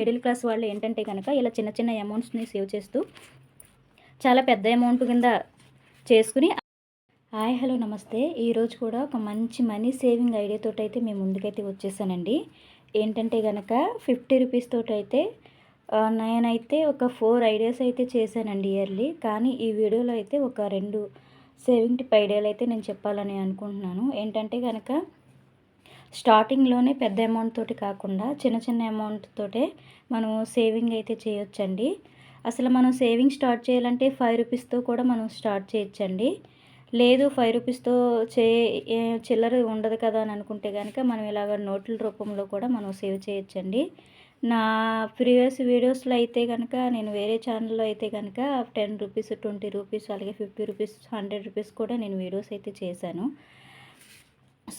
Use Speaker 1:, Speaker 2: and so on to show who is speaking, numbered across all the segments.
Speaker 1: Middle class వాళ్ళు ఏంటంటే కనుక ఇలా చిన్న చిన్న అమౌంట్స్ని సేవ్ చేస్తూ చాలా పెద్ద అమౌంట్ కింద చేసుకుని హాయ్ హలో నమస్తే. ఈరోజు కూడా ఒక మంచి మనీ సేవింగ్ ఐడియాతో అయితే మేము ముందుకైతే వచ్చేసానండి. ఏంటంటే కనుక ఫిఫ్టీ రూపీస్ తోటి అయితే నేనైతే ఒక ఫోర్ ఐడియాస్ అయితే చేశానండి ఇయర్లీ. కానీ ఈ వీడియోలో అయితే ఒక రెండు సేవింగ్ టిప్ ఐడియాలు అయితే నేను చెప్పాలని అనుకుంటున్నాను. ఏంటంటే కనుక స్టార్టింగ్లోనే పెద్ద అమౌంట్ తోటి కాకుండా చిన్న చిన్న అమౌంట్ తోటే మనం సేవింగ్ అయితే చేయొచ్చండి. అసలు మనం సేవింగ్ స్టార్ట్ చేయాలంటే ఫైవ్ రూపీస్తో కూడా మనం స్టార్ట్ చేయొచ్చండి. లేదు ఫైవ్ రూపీస్తో చే చిల్లర ఉండదు కదా అని అనుకుంటే కనుక మనం ఇలాగ నోట్ల రూపంలో కూడా మనం సేవ్ చేయొచ్చండి. నా ప్రీవియస్ వీడియోస్లో అయితే కనుక నేను వేరే ఛానల్లో అయితే కనుక టెన్ రూపీస్ ట్వంటీ రూపీస్ అలాగే ఫిఫ్టీ రూపీస్ హండ్రెడ్ రూపీస్ కూడా నేను వీడియోస్ అయితే చేశాను.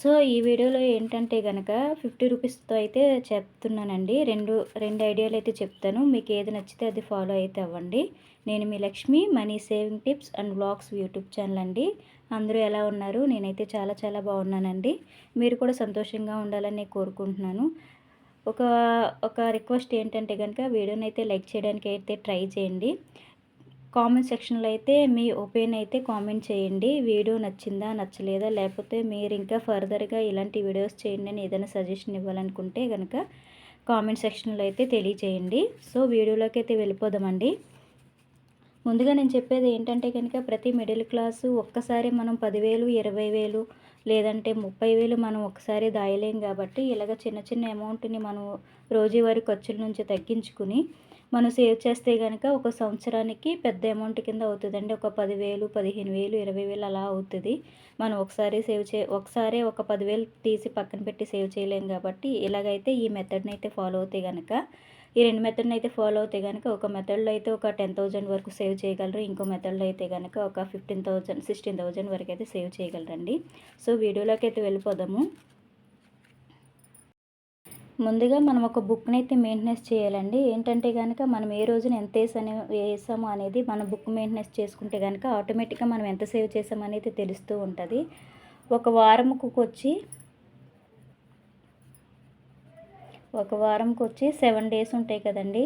Speaker 1: సో ఈ వీడియోలో ఏంటంటే కనుక ఫిఫ్టీ రూపీస్తో అయితే చెప్తున్నానండి. రెండు రెండు ఐడియాలు అయితే చెప్తాను. మీకు ఏది నచ్చితే అది ఫాలో అయితే అవ్వండి. నేను మీ Lakshmi money saving tips and vlogs YouTube channel అండి. అందరూ ఎలా ఉన్నారు? నేనైతే చాలా చాలా బాగున్నానండి. మీరు కూడా సంతోషంగా ఉండాలని కోరుకుంటున్నాను. ఒక ఒక రిక్వెస్ట్ ఏంటంటే కనుక వీడియోని అయితే లైక్ చేయడానికి అయితే ట్రై చేయండి. కామెంట్ సెక్షన్లో అయితే మీ ఒపీనియన్ అయితే కామెంట్ చేయండి. వీడియో నచ్చిందా నచ్చలేదా లేకపోతే మీరు ఇంకా ఫర్దర్గా ఇలాంటి వీడియోస్ చేయండి అని ఏదైనా సజెషన్ ఇవ్వాలనుకుంటే కనుక కామెంట్ సెక్షన్లో అయితే తెలియచేయండి సో వీడియోలోకి అయితే వెళ్ళిపోదామండి. ముందుగా నేను చెప్పేది ఏంటంటే కనుక ప్రతి మిడిల్ క్లాసు ఒక్కసారి మనం పదివేలు ఇరవై వేలు లేదంటే ముప్పై వేలు మనం ఒకసారి దాయలేం కాబట్టి ఇలాగ చిన్న చిన్న అమౌంట్ని మనం రోజువారీ ఖర్చుల నుంచి తగ్గించుకుని మనం సేవ్ చేస్తే కనుక ఒక సంవత్సరానికి పెద్ద అమౌంట్ కింద అవుతుందండి. ఒక పదివేలు పదిహేను వేలు ఇరవై వేలు అలా అవుతుంది. మనం ఒకసారి సేవ్ చే ఒకసారి ఒక పదివేలు తీసి పక్కన పెట్టి సేవ్ చేయలేం కాబట్టి ఇలాగైతే ఈ మెథడ్ని అయితే ఫాలో అవుతాయి కనుక ఈ రెండు మెథడ్ని అయితే ఫాలో అవుతే కనుక ఒక మెథడ్లో అయితే ఒక టెన్ థౌజండ్ వరకు సేవ్ చేయగలరు. ఇంకో మెథడ్లో అయితే కనుక ఒక ఫిఫ్టీన్ థౌజండ్ సిక్స్టీన్ థౌజండ్ వరకు అయితే సేవ్ చేయగలరండి. సో వీడియోలోకి అయితే వెళ్ళిపోదాము. ముందుగా మనం ఒక బుక్ని అయితే మెయింటెనెన్స్ చేయాలండి. ఏంటంటే కనుక మనం ఏ రోజున ఎంత వేసాను వేసాము అనేది మన బుక్ మెయింటెనెన్స్ చేసుకుంటే కనుక ఆటోమేటిక్గా మనం ఎంత సేవ్ చేసాము అనేది తెలుస్తూ ఉంటుంది. ఒక వారంకు వచ్చి ఒక వారంకి వచ్చి సెవెన్ డేస్ ఉంటాయి కదండి.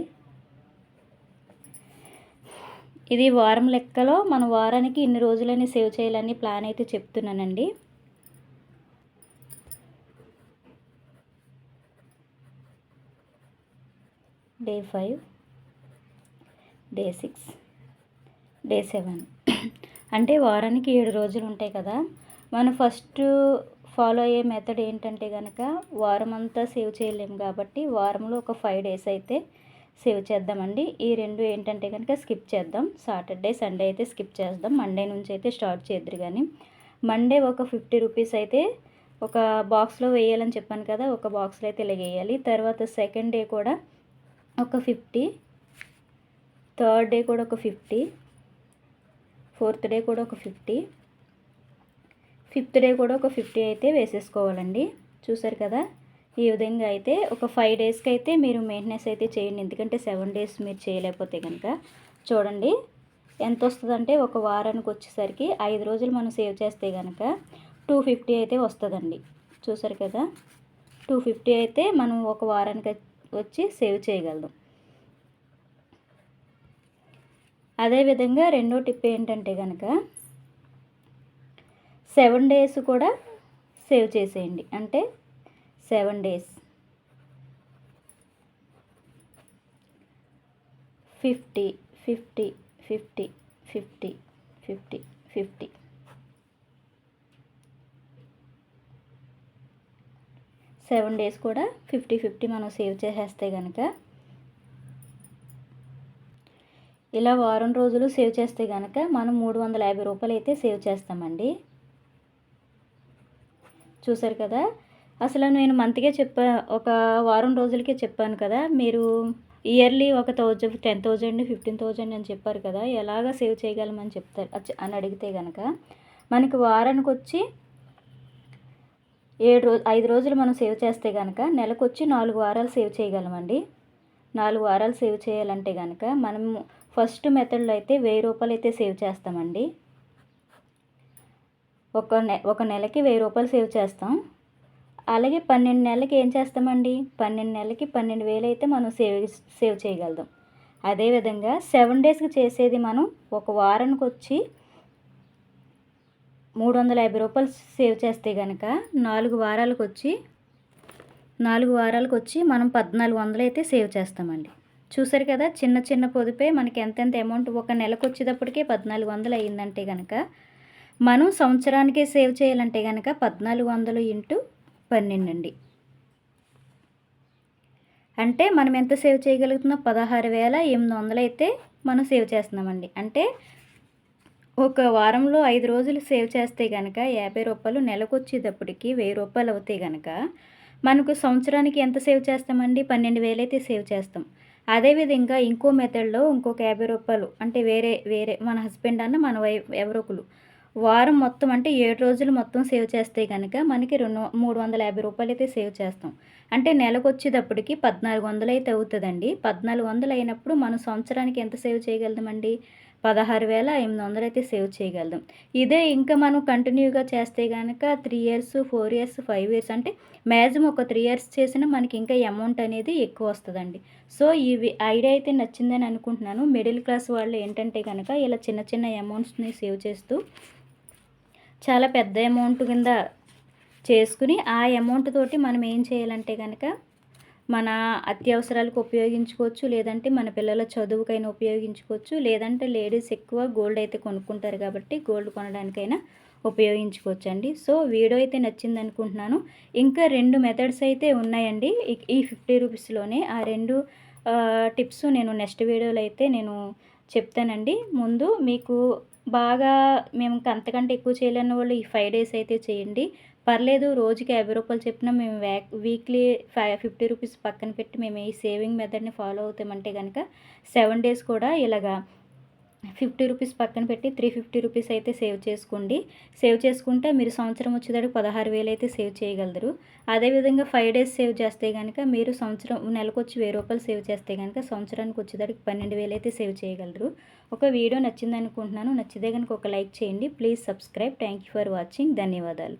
Speaker 1: ఇది వారం లెక్కలో మన వారానికి ఇన్ని రోజులని సేవ్ చేయాలని ప్లాన్ అయితే చెప్తున్నానండి. Day five day six day seven. అంటే వారానికి ఏడు రోజులు ఉంటాయి కదా. మనం ఫస్ట్ ఫాలో అయ్యే మెథడ్ ఏంటంటే కనుక వారం అంతా సేవ్ చేయలేము కాబట్టి వారంలో ఒక ఫైవ్ డేస్ అయితే సేవ్ చేద్దామండి. ఈ రెండు ఏంటంటే కనుక స్కిప్ చేద్దాం. సాటర్డే సండే అయితే స్కిప్ చేద్దాం. మండే నుంచి అయితే స్టార్ట్ చేద్దరు కానీ మండే ఒక ఫిఫ్టీ రూపీస్ అయితే ఒక బాక్స్లో వేయాలని చెప్పాను కదా. ఒక బాక్స్లో అయితే ఇలా వేయాలి. తర్వాత సెకండ్ డే కూడా ఒక ఫిఫ్టీ. థర్డ్ డే కూడా ఒక ఫిఫ్టీ. ఫోర్త్ డే కూడా ఒక ఫిఫ్టీ. ఫిఫ్త్ డే కూడా ఒక ఫిఫ్టీ అయితే వేసేసుకోవాలండి. చూసారు కదా? ఈ విధంగా అయితే ఒక ఫైవ్ డేస్కి అయితే మీరు మెయింటెనెన్స్ అయితే చేయండి. ఎందుకంటే సెవెన్ డేస్ మీరు చేయలేకపోతే కనుక చూడండి. ఎంత వస్తుందంటే ఒక వారానికి వచ్చేసరికి ఐదు రోజులు మనం సేవ్ చేస్తే కనుక టూ ఫిఫ్టీ అయితే వస్తుందండి. చూసారు కదా? టూ ఫిఫ్టీ అయితే మనం ఒక వారానికి వచ్చి సేవ్ చేయగలం అదేవిధంగా రెండో టిప్ ఏంటంటే కనుక సెవెన్ డేస్ కూడా సేవ్ చేసేయండి. అంటే seven days. Fifty fifty fifty fifty fifty fifty. Seven days కూడా ఫిఫ్టీ ఫిఫ్టీ మనం సేవ్ చేసేస్తే కనుక ఇలా వారం రోజులు సేవ్ చేస్తే కనుక మనం మూడు వందల యాభై రూపాయలు అయితే సేవ్ చేస్తామండి. చూసారు కదా? అసలు నేను మంత్గా చెప్పా ఒక వారం రోజులకే చెప్పాను కదా మీరు ఇయర్లీ ఒక thousand ten thousand fifteen thousand అని చెప్పారు కదా ఎలాగ సేవ్ చేయగలమని చెప్తారు అని అడిగితే కనుక మనకి వారానికి వచ్చి ఏడు రోజు ఐదు రోజులు మనం సేవ్ చేస్తే కనుక నెలకు వచ్చి నాలుగు వారాలు సేవ్ చేయగలమండి. నాలుగు వారాలు సేవ్ చేయాలంటే కనుక మనం ఫస్ట్ మెథడ్లో అయితే వెయ్యి రూపాయలు అయితే సేవ్ చేస్తామండి. ఒక నె ఒక నెలకి వెయ్యి రూపాయలు సేవ్ చేస్తాం. అలాగే పన్నెండు నెలలకి ఏం చేస్తామండి? పన్నెండు నెలలకి పన్నెండు వేలు అయితే మనం సేవ్ సేవ్ చేయగలుగుతాం. అదేవిధంగా సెవెన్ డేస్కి చేసేది మనం ఒక వారానికి వచ్చి మూడు వందల యాభై రూపాయలు సేవ్ చేస్తే కనుక నాలుగు వారాలకు వచ్చి నాలుగు వారాలకు వచ్చి మనం పద్నాలుగు వందలు అయితే సేవ్ చేస్తామండి. చూసారు కదా చిన్న చిన్న పొదుపే మనకి ఎంతెంత అమౌంట్ ఒక నెలకు వచ్చేటప్పటికే పద్నాలుగు వందలు అయ్యిందంటే కనుక మనం సంవత్సరానికి సేవ్ చేయాలంటే కనుక పద్నాలుగు వందలు ఇంటూ పన్నెండు అండి. అంటే మనం ఎంత సేవ్ చేయగలుగుతున్నాం? పదహారు వేల ఎనిమిది వందలు అయితే మనం సేవ్ చేస్తున్నామండి. అంటే ఒక వారంలో ఐదు రోజులు సేవ్ చేస్తే గనక యాభై రూపాయలు నెలకు వచ్చేటప్పటికి వెయ్యి రూపాయలు అవుతాయి కనుక మనకు సంవత్సరానికి ఎంత సేవ్ చేస్తామండి? పన్నెండు వేలు అయితే సేవ్ చేస్తాం. అదేవిధంగా ఇంకో మెథడ్లో ఇంకొక యాభై రూపాయలు అంటే వేరే వేరే మన హస్బెండ్ అన్న మన వైఫ్ ఎవరొకరు. వారం మొత్తం అంటే ఏడు రోజులు మొత్తం సేవ్ చేస్తే కనుక మనకి రెండు మూడు వందల యాభై రూపాయలు అయితే సేవ్ చేస్తాం. అంటే నెలకు వచ్చేటప్పటికి పద్నాలుగు వందలు అయితే అవుతుందండి. పద్నాలుగు వందలు అయినప్పుడు మనం సంవత్సరానికి ఎంత సేవ్ చేయగలుగుతామండి పదహారు వేల ఎనిమిది వందలు అయితే సేవ్ చేయగలుగుతాం ఇదే ఇంకా మనం కంటిన్యూగా చేస్తే కనుక three years four years five years అంటే మ్యాక్సిమం ఒక త్రీ ఇయర్స్ చేసినా మనకి ఇంకా అమౌంట్ అనేది ఎక్కువ వస్తుందండి. సో ఇవి ఐడియా అయితే నచ్చిందని అనుకుంటున్నాను. మిడిల్ క్లాస్ వాళ్ళు ఏంటంటే కనుక ఇలా చిన్న చిన్న అమౌంట్స్ని సేవ్ చేస్తూ చాలా పెద్ద అమౌంట్ కింద చేసుకుని ఆ అమౌంట్ తోటి మనం ఏం చేయాలంటే కనుక మన అత్యవసరాలకు ఉపయోగించుకోవచ్చు లేదంటే మన పిల్లల చదువుకైనా ఉపయోగించుకోవచ్చు. లేదంటే లేడీస్ ఎక్కువ గోల్డ్ అయితే కొనుక్కుంటారు కాబట్టి గోల్డ్ కొనడానికైనా ఉపయోగించుకోవచ్చు అండి సో వీడియో అయితే నచ్చింది అనుకుంటున్నాను ఇంకా రెండు మెథడ్స్ అయితే ఉన్నాయండి. ఈ ఫిఫ్టీ రూపీస్లోనే ఆ రెండు టిప్స్ నేను నెక్స్ట్ వీడియోలో అయితే నేను చెప్తానండి. ముందు మీకు బాగా మేము అంతకంటే ఎక్కువ చేయలేని వాళ్ళు ఈ ఫైవ్ డేస్ అయితే చేయండి. పర్లేదు రోజుకి యాభై రూపాయలు చెప్పినా మేము వీక్లీ ఫైవ్ ఫిఫ్టీ రూపీస్ పక్కన పెట్టి మేము ఈ సేవింగ్ మెథడ్ని ఫాలో అవుతామంటే కనుక సెవెన్ డేస్ కూడా ఇలాగా ఫిఫ్టీ రూపీస్ పక్కన పెట్టి త్రీ ఫిఫ్టీ రూపీస్ అయితే సేవ్ చేసుకోండి. సేవ్ చేసుకుంటే మీరు సంవత్సరం వచ్చేదానికి పదహారు వేలు అయితే సేవ్ చేయగలరు. అదేవిధంగా ఫైవ్ డేస్ సేవ్ చేస్తే కనుక మీరు సంవత్సరం నెలకు వచ్చి వెయ్యి రూపాయలు సేవ్ చేస్తే కనుక సంవత్సరానికి వచ్చేదానికి పన్నెండు వేలు అయితే సేవ్ చేయగలరు. ఒక వీడియో నచ్చిందనుకుంటున్నాను. నచ్చితే కనుక ఒక లైక్ చేయండి. Please subscribe thank you for watching ధన్యవాదాలు.